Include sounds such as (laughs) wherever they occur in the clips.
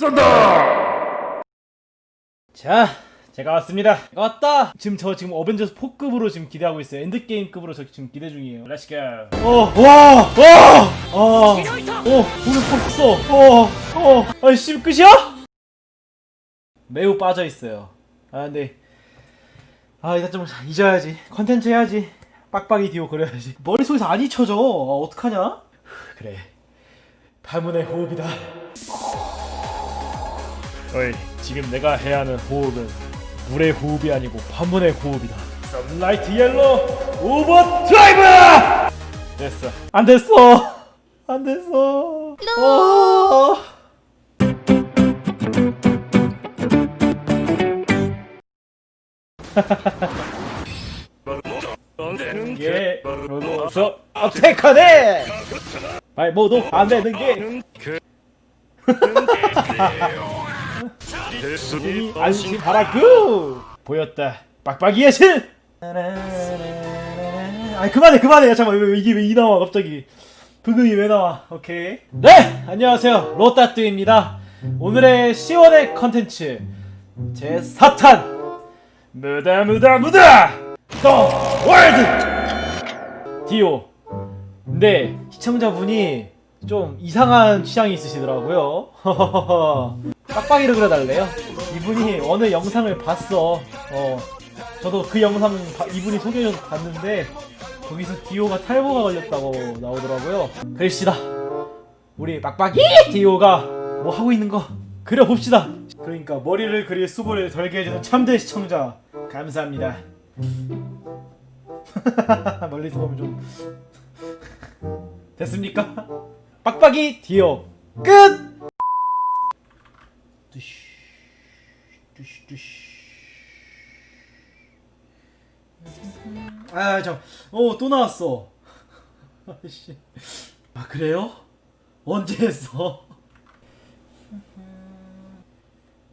쏜다! 자, 제가 왔습니다. 왔다. 지금 저 지금 어벤져스 4급으로 지금 기대하고 있어요. 엔드게임급으로 저 지금 기대 중이에요. 렛츠 고. 어, 와, 와, 아, 어, 오늘 컸어. 어, 어, 아씨 끝이야? 매우 빠져 있어요. 아, 근데 아, 일단 좀 잊어야지. 컨텐츠 해야지. 빡빡이 디오 그려야지. 머릿속에서 안 잊혀져. 아, 어떡하냐? 그래. 가문의 호흡이다. 어이, 지금 내가 해야 하는 호흡은 물의 호흡이 아니고 반문의 호흡이다. 선라이트 옐로 오버 드라이브! 됐어. 안 됐어. 안 됐어. 어. 게 로도서 어택하네. 말 모두 안 되는 게 (laughs) 이 안심 바라구 보였다. 빡빡이의 신. 아 그만해 그만해. 잠깐만 왜 이게 왜 이 나와 갑자기? 부금이 왜 나와? 오케이. 네! 안녕하세요. 로따뚜입니다. 오늘의 시원의 컨텐츠. 제 4탄! 무다 무다 무다! 더 월드! 디오. 근데 시청자분이 좀 이상한 취향이 있으시더라고요 (laughs) 빡빡이를 그려달래요? 이분이 어느 영상을 봤어. 어. 저도 그 영상 바- 이분이 소개해줘서 봤는데 거기서 디오가 탈모가 걸렸다고 나오더라고요. 그럽시다. 우리 빡빡이 디오가 뭐 하고 있는 거 그려봅시다. 그러니까 머리를 그릴 수고를 덜게 해주는 참된 시청자 감사합니다. (laughs) 멀리서 보면 좀 (laughs) 됐습니까? 빡빡이 디오 끝! 뚜시 뚜시 뚜시 아, 저, 어, 또 나왔어. 아씨. 아, 그래요? 언제 했어?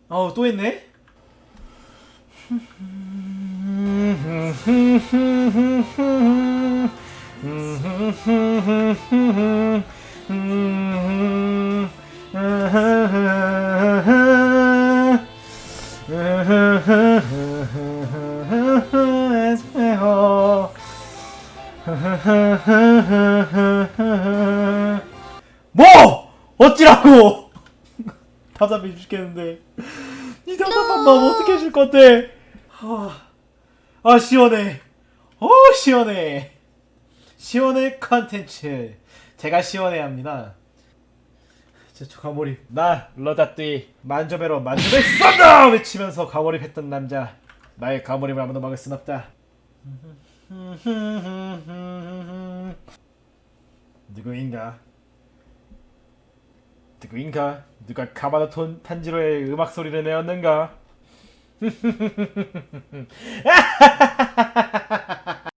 아우, 또 했네? (laughs) (laughs) 뭐! 어찌라고! (laughs) 답답해 죽겠는데. 이 답답한 마음 어떻게 해줄 건데? 아, 아 시원해. 어 시원해. 시원해 컨텐츠. 제가 시원해야 합니다. 저 가몰입. 나 러다띠 만점에로 만점에 쏜다 외치면서 가몰입했던 남자. 나의 가몰입을 아무도 막을 순 없다. (laughs) 누구인가? 누구인가? 누가 카바나톤 탄지로의 음악 소리를 내었는가? (laughs)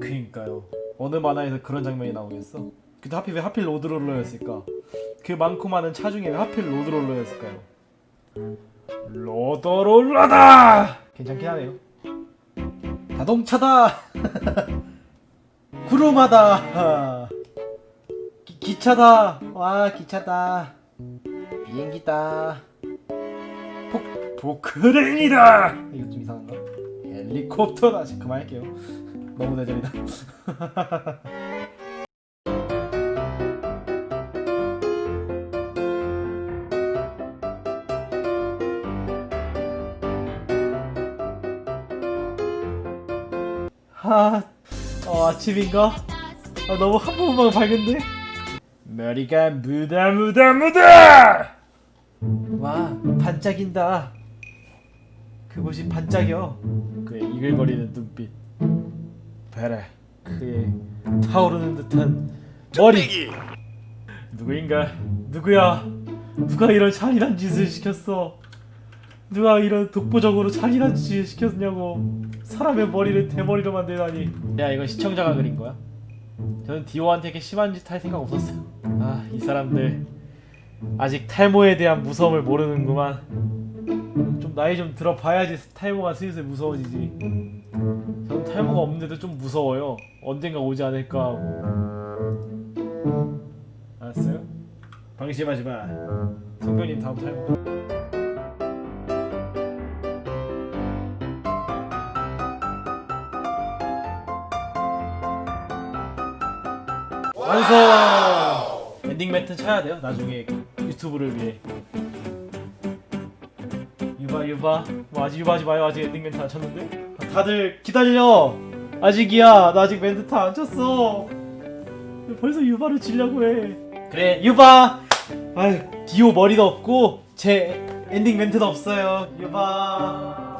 그니까요. 어느 만화에서 그런 장면이 나오겠어? 근데 하필 왜 하필 로드롤러였을까? 그 많고 많은 차 중에 왜 하필 로드롤러였을까요? 로드롤러다! 괜찮긴 하네요. 자동차다! (laughs) 구름하다! 기, 기차다! 와 기차다! 비행기다! 폭, 포크레인이다! 이거 좀 이상한가? 헬리콥터다! 그만할게요. 너무 내절이다. 아, (laughs) 어, 아침인가? 아, 너무 한 번만 밝은데? 머리가 무다 무다 무다! 와, 반짝인다. 그곳이 반짝여. 그의 이글거리는 눈빛. 봐라, 그의 타오르는 듯한 머리. 누구인가? 누구야? 누가 이런 잔인한 짓을 시켰어? 누가 이런 독보적으로 잔인한 짓을 시켰냐고 사람의 머리를 대머리로 만들다니 야 이건 시청자가 그린 거야? 저는 디오한테 이렇게 심한 짓 할 생각 없었어요 아 이 사람들 아직 탈모에 대한 무서움을 모르는구만 좀 나이 좀 들어봐야지 탈모가 슬슬 무서워지지 저는 탈모가 없는데도 좀 무서워요 언젠가 오지 않을까 하고 방심하지 마. 성변님 다음 타임. 완성! 엔딩 멘트 쳐야 돼요. 나중에 유튜브를 위해. 유바 유바. 뭐 아직 유바 하지 마요? 아직 엔딩 멘트 안 쳤는데? 다들 기다려. 아직이야. 나 아직 멘트 다 안 쳤어. 벌써 유바를 치려고 해. 그래 유바. 아유 디오 머리도 없고 제 엔딩 멘트도 없어요. 유바